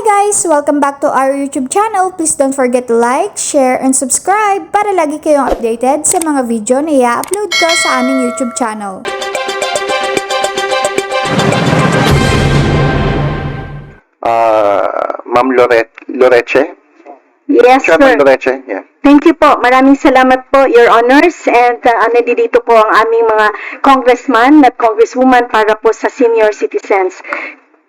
guys! Welcome back to our YouTube channel. Please don't forget to like, share, and subscribe para lagi kayong updated sa mga video na i-upload ko sa aming YouTube channel. uh, Ma'am Loret Loreche? Yes, Chairman sir. Loreche, yeah. Thank you po. Maraming salamat po, Your Honors. And uh, nandito po ang aming mga congressman at congresswoman para po sa senior citizens.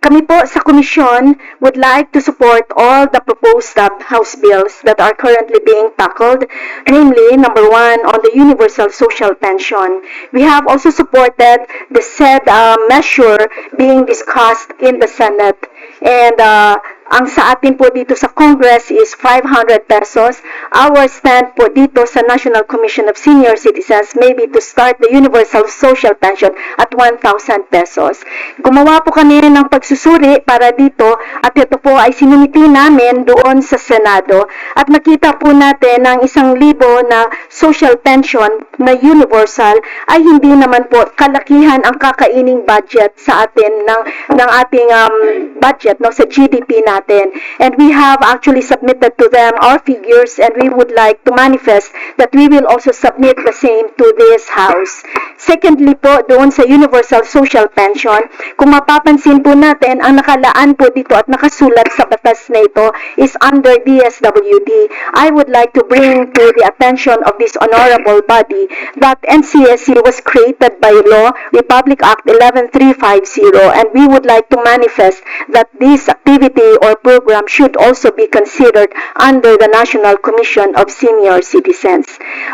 Kami po sa komisyon would like to support all the proposed uh, House bills that are currently being tackled, namely, number one, on the universal social pension. We have also supported the said uh, measure being discussed in the Senate. And uh, ang sa atin po dito sa Congress is 500 pesos. Our stand po dito sa National Commission of Senior Citizens may be to start the universal social pension at 1,000 pesos. Gumawa po kami ng pagsusuri para dito at ito po ay sinumiti namin doon sa Senado at nakita po natin ng isang libo na social pension na universal ay hindi naman po kalakihan ang kakaining budget sa atin ng ng ating um, budget no sa GDP natin and we have actually submitted to them our figures and we would like to manifest that we will also submit the same to this house. Secondly po doon sa universal social pension kung mapapansin po natin ang nakalaan po dito at nakasulat sa batas na ito is under DSWD I would like to bring to the attention of this honorable body that NCSC was created by law Republic Act 11350 and we would like to manifest that this activity or program should also be considered under the National Commission of Senior Citizens.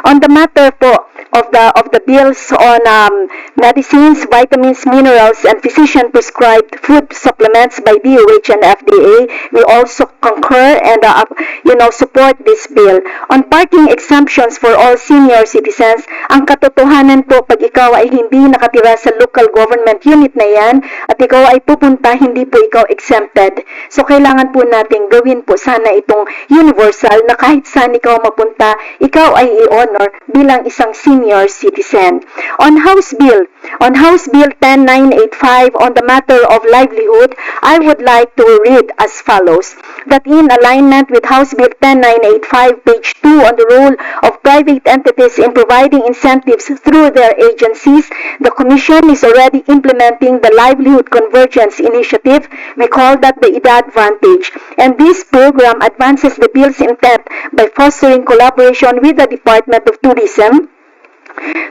On the matter po of the of the bills on um, medicines, vitamins, minerals, and physician prescribed food supplements by DOH and FDA, we also concur and uh, you know support this bill. On parking exemptions for all senior citizens, ang katotohanan po pag ikaw ay hindi nakatira sa local government unit na yan at ikaw ay pupunta, hindi po ikaw exempted. So kailangan po natin gawin po sana itong universal na kahit saan ikaw mapunta, ikaw ay i-honor bilang isang senior citizen. On House Bill, on House Bill 10985 on the matter of livelihood, I would like to read as follows that in alignment with House Bill 10985 page 2 on the role of private entities in providing incentives through their agencies, the Commission is already implementing the Livelihood Convergence Initiative. We call that the IDA Advantage. And this program advances the bill's intent by fostering collaboration with the Department of Tourism,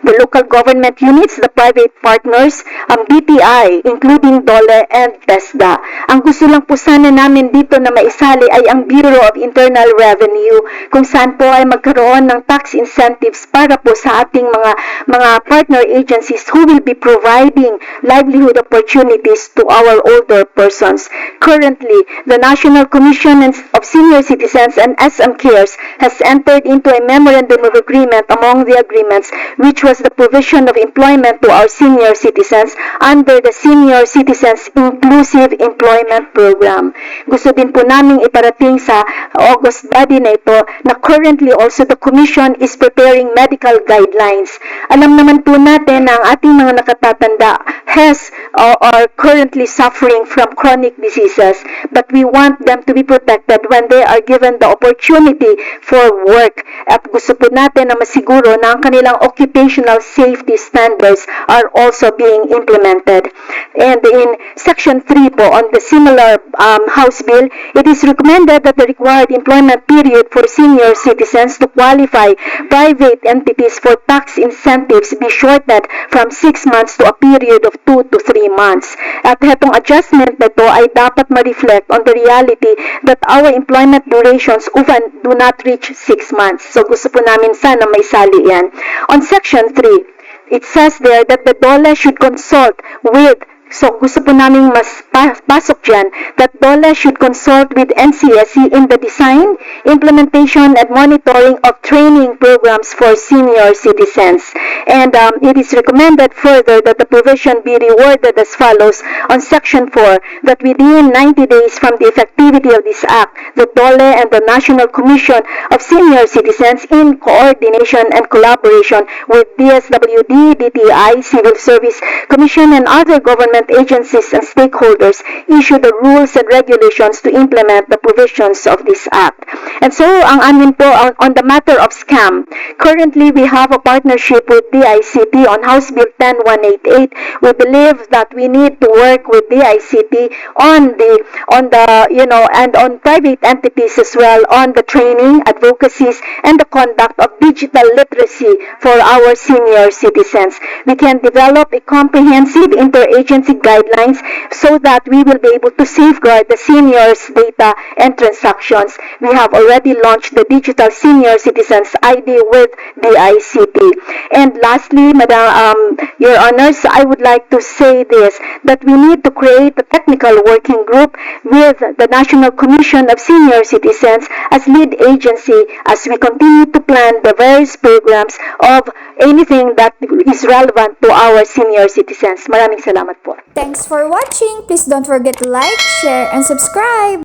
the local government units, the private partners, ang BPI, including DOLE and TESDA. Ang gusto lang po sana namin dito na maisali ay ang Bureau of Internal Revenue kung saan po ay magkaroon ng tax incentives para po sa ating mga mga partner agencies who will be providing livelihood opportunities to our older persons. Currently, the National Commission of Senior Citizens and SM Cares has entered into a memorandum of agreement among the agreements which was the provision of employment to our senior citizens under the Senior Citizens Inclusive Employment Program. Gusto din po naming iparating sa August body na ito na currently also the Commission is preparing medical guidelines. Alam naman po natin na ang ating mga nakatatanda has or are currently suffering from chronic diseases but we want them to be protected when they are given the opportunity for work at gusto po natin na masiguro na ang kanilang occupational safety standards are also being implemented. And in Section 3 po on the similar um, House Bill, it is recommended that the required employment period for senior citizens to qualify private entities for tax incentives be shortened from 6 months to a period of 2 to 3 months. At hetong adjustment na ito ay dapat ma-reflect on the reality that our employment durations often do not reach 6 months. So gusto po namin sana may sali yan. On Section 3, it says there that the DOLE should consult with So, gusto po namin mas pa pasok dyan that DOLE should consult with NCSC in the design, implementation, and monitoring of training programs for senior citizens. And um, it is recommended further that the provision be reworded as follows on Section 4, that within 90 days from the effectivity of this Act, the DOLE and the National Commission of Senior Citizens in coordination and collaboration with DSWD, DTI, Civil Service Commission, and other government government agencies and stakeholders issue the rules and regulations to implement the provisions of this act. And so, ang amin po on, the matter of scam, currently we have a partnership with DICT on House Bill 10188. We believe that we need to work with DICT on the on the you know and on private entities as well on the training, advocacies, and the conduct of digital literacy for our senior citizens. We can develop a comprehensive interagency guidelines so that we will be able to safeguard the seniors' data and transactions. We have already launched the Digital Senior Citizens ID with DICT. And lastly, Madam, um, Your Honors, I would like to say this, that we need to create a technical working group with the National Commission of Senior Citizens as lead agency as we continue to plan the various programs of anything that is relevant to our senior citizens. Maraming salamat po. Thanks for watching. Please don't forget to like, share, and subscribe.